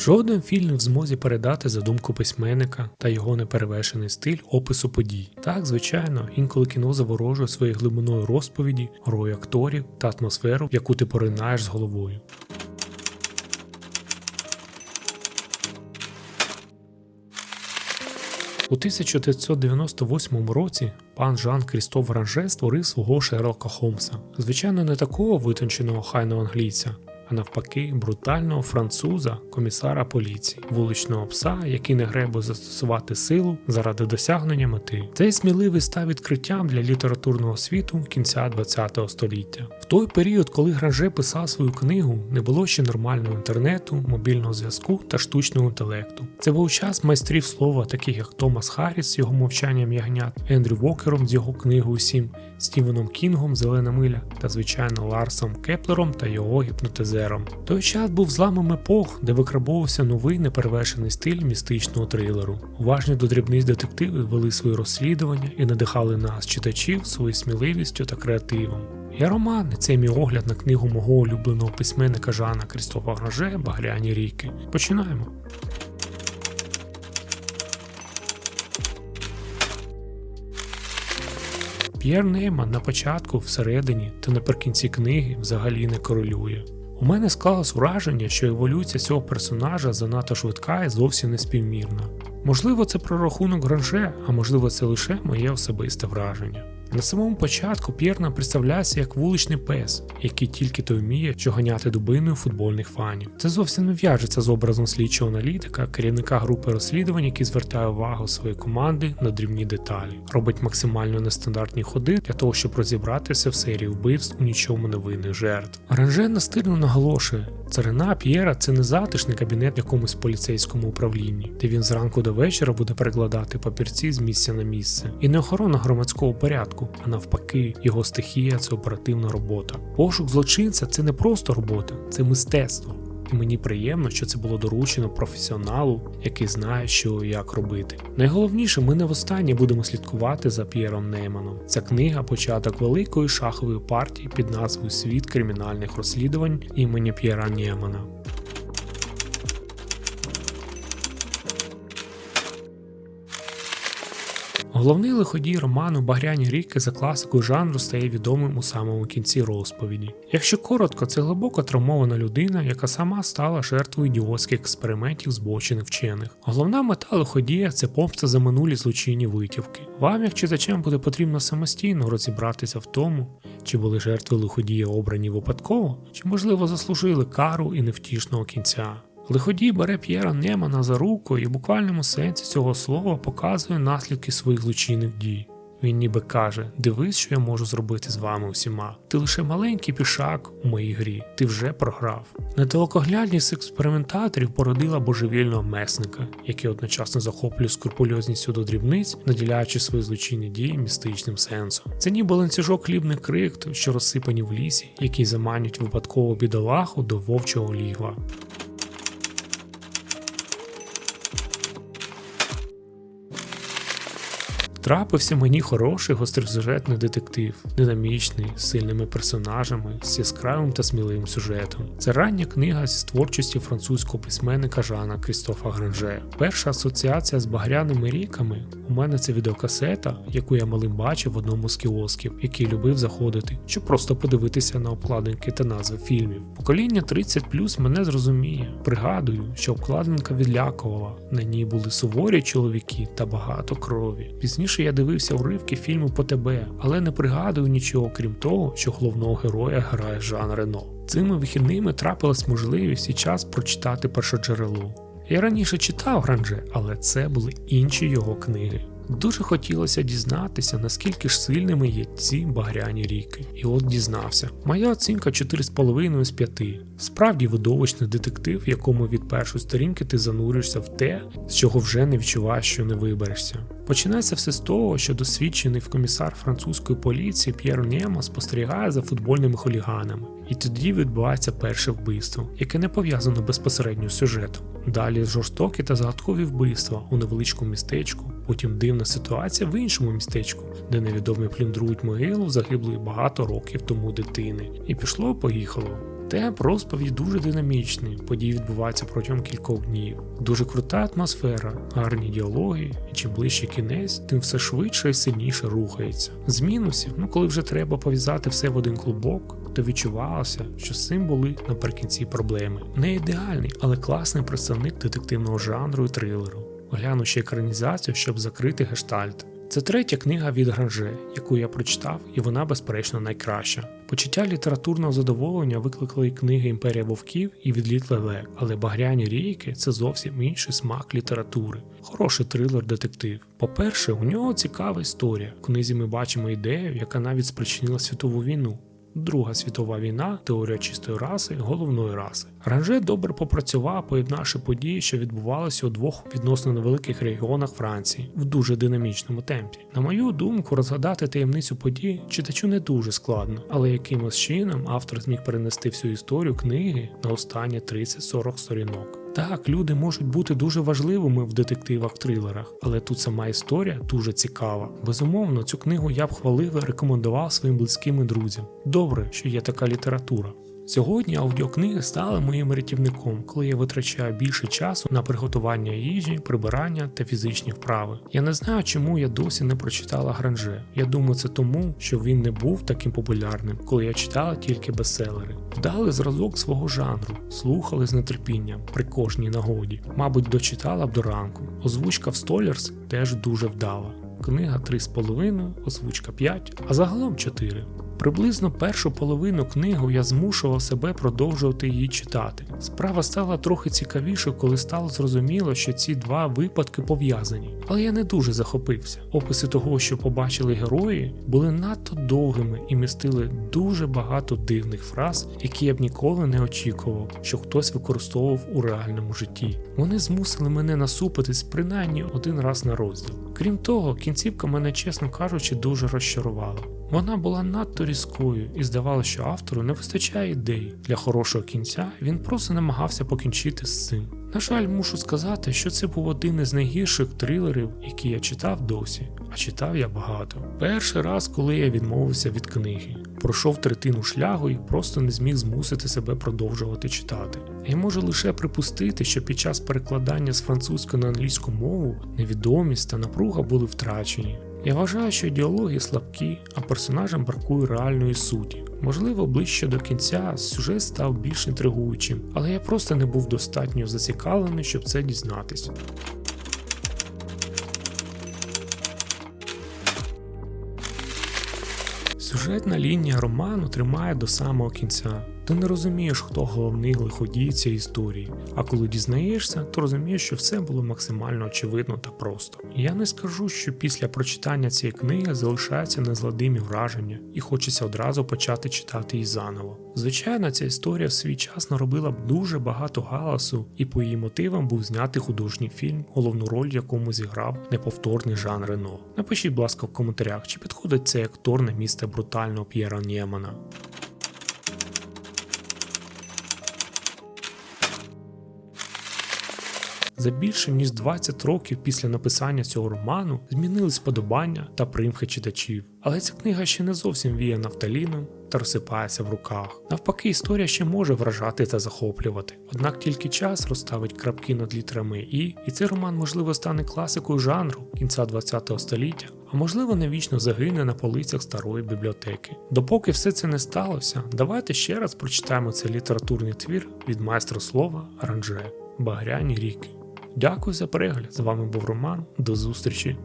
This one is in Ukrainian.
Жоден фільм в змозі передати задумку письменника та його неперевершений стиль опису подій. Так, звичайно, інколи кіно заворожує своєю глибиною розповіді, грою акторів та атмосферу, в яку ти поринаєш з головою. У 1998 році пан Жан Крістоф Ранже створив свого Шерлока Холмса. Звичайно, не такого витонченого хайного англійця, а навпаки, брутального француза, комісара поліції, вуличного пса, який не гребує застосувати силу заради досягнення мети. Цей сміливий став відкриттям для літературного світу кінця ХХ століття. В той період, коли Гранже писав свою книгу, не було ще нормального інтернету, мобільного зв'язку та штучного інтелекту. Це був час майстрів слова, таких як Томас Харріс з його мовчанням ягнят, Ендрю Вокером з його книгою Сім, Стівеном Кінгом Зелена миля та, звичайно, Ларсом Кеплером та його гіпнотизером. Той час був зламом епох, де викрабовувався новий неперевершений стиль містичного трилеру. Уважні до дрібниць детективи вели свої розслідування і надихали нас, читачів, своєю сміливістю та креативом. Я роман, це мій огляд на книгу мого улюбленого письменника Жана Крістофа Граже Багряні ріки. Починаємо. П'єр Нейман на початку, всередині та наприкінці книги взагалі не королює. У мене склалось враження, що еволюція цього персонажа занадто швидка і зовсім не співмірна. Можливо, це прорахунок Гранже, а можливо, це лише моє особисте враження. На самому початку П'єр представляється як вуличний пес, який тільки то вміє що ганяти дубиною футбольних фанів. Це зовсім не в'яжеться з образом слідчого аналітика, керівника групи розслідувань, який звертає увагу своєї команди на дрібні деталі, робить максимально нестандартні ходи для того, щоб розібратися в серії вбивств у нічому невинних жертв. Ранже настирно наголошує, царина П'єра це не затишний кабінет якомусь поліцейському управлінні, де він зранку до вечора буде перекладати папірці з місця на місце, і не охорона громадського порядку, а навпаки, його стихія це оперативна робота. Пошук злочинця це не просто робота, це мистецтво. І мені приємно, що це було доручено професіоналу, який знає, що як робити. Найголовніше, ми не востаннє будемо слідкувати за П'єром Нейманом. Ця книга початок великої шахової партії під назвою Світ кримінальних розслідувань імені П'єра Неймана. Головний лиходій роману Багряні ріки за класикою жанру стає відомим у самому кінці розповіді. Якщо коротко, це глибоко травмована людина, яка сама стала жертвою ідіотських експериментів збочених вчених. Головна мета лиходія це помста за минулі злочинні витівки. Вам, як читачам, буде потрібно самостійно розібратися в тому, чи були жертви лиходія обрані випадково, чи можливо заслужили кару і невтішного кінця. Лиходій бере П'єра Немана за руку і в буквальному сенсі цього слова показує наслідки своїх злочинних дій. Він ніби каже: дивись, що я можу зробити з вами усіма. Ти лише маленький пішак у моїй грі, ти вже програв. Недалекоглядність експериментаторів породила божевільного месника, який одночасно захоплює скрупульозністю до дрібниць, наділяючи свої злочинні дії містичним сенсом. Це ніби ланцюжок хлібних крихт, що розсипані в лісі, які заманюють випадково бідолаху до вовчого лігва. Трапився мені хороший гостросюжетний детектив, динамічний, з сильними персонажами, з яскравим та сміливим сюжетом. Це рання книга зі творчості французького письменника Жана Крістофа Гранже. Перша асоціація з багряними ріками у мене це відеокасета, яку я малим бачив в одному з кіосків, який любив заходити, щоб просто подивитися на обкладинки та назви фільмів. Покоління 30 мене зрозуміє. Пригадую, що обкладинка відлякувала. На ній були суворі чоловіки та багато крові. Пізніше Раніше я дивився уривки фільму по тебе, але не пригадую нічого крім того, що головного героя грає Жан Рено. Цими вихідними трапилась можливість і час прочитати першоджерело. Я раніше читав Гранже, але це були інші його книги. Дуже хотілося дізнатися, наскільки ж сильними є ці багряні ріки. І от дізнався. Моя оцінка 4,5 з 5. Справді видовищний детектив, якому від першої сторінки ти зануришся в те, з чого вже не відчуваєш, що не виберешся. Починається все з того, що досвідчений комісар французької поліції П'єр Нєма спостерігає за футбольними хуліганами, і тоді відбувається перше вбивство, яке не пов'язано безпосередньо з сюжетом. Далі жорстокі та загадкові вбивства у невеличкому містечку, потім дивна ситуація в іншому містечку, де невідомі плюндрують могилу загиблої багато років тому дитини. І пішло-поїхало. Темп розповіді дуже динамічний, події відбуваються протягом кількох днів. Дуже крута атмосфера, гарні діалоги, і чим ближче кінець, тим все швидше і сильніше рухається. З мінусів, ну коли вже треба пов'язати все в один клубок, то відчувалося, що з цим були наприкінці проблеми. Не ідеальний, але класний представник детективного жанру і трилеру. Гляну ще екранізацію, щоб закрити гештальт. Це третя книга від Гранже, яку я прочитав, і вона, безперечно, найкраща. Почуття літературного задоволення викликали і книги Імперія вовків і відліт лелек, але багряні рійки це зовсім інший смак літератури. Хороший трилер детектив. По-перше, у нього цікава історія. В книзі ми бачимо ідею, яка навіть спричинила світову війну. Друга світова війна, теорія чистої раси, головної раси. Ранже добре попрацював, поєднавши події, що відбувалися у двох відносно невеликих регіонах Франції в дуже динамічному темпі. На мою думку, розгадати таємницю подій читачу не дуже складно, але якимось чином автор зміг перенести всю історію книги на останні 30-40 сторінок. Так, люди можуть бути дуже важливими в детективах-трилерах, але тут сама історія дуже цікава. Безумовно, цю книгу я б хвалив і рекомендував своїм близьким і друзям. Добре, що є така література. Сьогодні аудіокниги стали моїм рятівником, коли я витрачаю більше часу на приготування їжі, прибирання та фізичні вправи. Я не знаю, чому я досі не прочитала Гранже. Я думаю, це тому, що він не був таким популярним, коли я читала тільки бестселери. Вдали зразок свого жанру, слухали з нетерпінням при кожній нагоді. Мабуть, дочитала б до ранку. Озвучка в Столярс теж дуже вдала. Книга 3,5, озвучка 5, а загалом 4. Приблизно першу половину книгу я змушував себе продовжувати її читати. Справа стала трохи цікавішою, коли стало зрозуміло, що ці два випадки пов'язані. Але я не дуже захопився. Описи того, що побачили герої, були надто довгими і містили дуже багато дивних фраз, які я б ніколи не очікував, що хтось використовував у реальному житті. Вони змусили мене насупитись принаймні один раз на розділ. Крім того, кінцівка мене, чесно кажучи, дуже розчарувала. Вона була надто різкою і здавалося, що автору не вистачає ідей. Для хорошого кінця він просто намагався покінчити з цим. На жаль, мушу сказати, що це був один із найгірших трилерів, які я читав досі, а читав я багато. Перший раз, коли я відмовився від книги, пройшов третину шляху і просто не зміг змусити себе продовжувати читати. Я можу лише припустити, що під час перекладання з французької на англійську мову невідомість та напруга були втрачені. Я вважаю, що діалоги слабкі, а персонажам бракує реальної суті. Можливо, ближче до кінця сюжет став більш інтригуючим, але я просто не був достатньо зацікавлений, щоб це дізнатися. Сюжетна лінія роману тримає до самого кінця. Ти не розумієш, хто головний лиходій цієї історії, а коли дізнаєшся, то розумієш, що все було максимально очевидно та просто. Я не скажу, що після прочитання цієї книги залишаються незладимі враження, і хочеться одразу почати читати її заново. Звичайно, ця історія в свій час наробила б дуже багато галасу, і по її мотивам був знятий художній фільм, головну роль в якому зіграв неповторний Жан Рено. Напишіть, будь ласка, в коментарях, чи підходить цей актор на місце брутального П'єра Нємана. За більше ніж 20 років після написання цього роману змінились подобання та примхи читачів. Але ця книга ще не зовсім віє нафталіном та розсипається в руках. Навпаки, історія ще може вражати та захоплювати. Однак тільки час розставить крапки над літерами і, і цей роман, можливо, стане класикою жанру кінця ХХ століття, а можливо, навічно загине на полицях старої бібліотеки. Допоки все це не сталося, давайте ще раз прочитаємо цей літературний твір від майстра слова Ранже Багряні ріки. Дякую за перегляд. З вами був Роман. До зустрічі.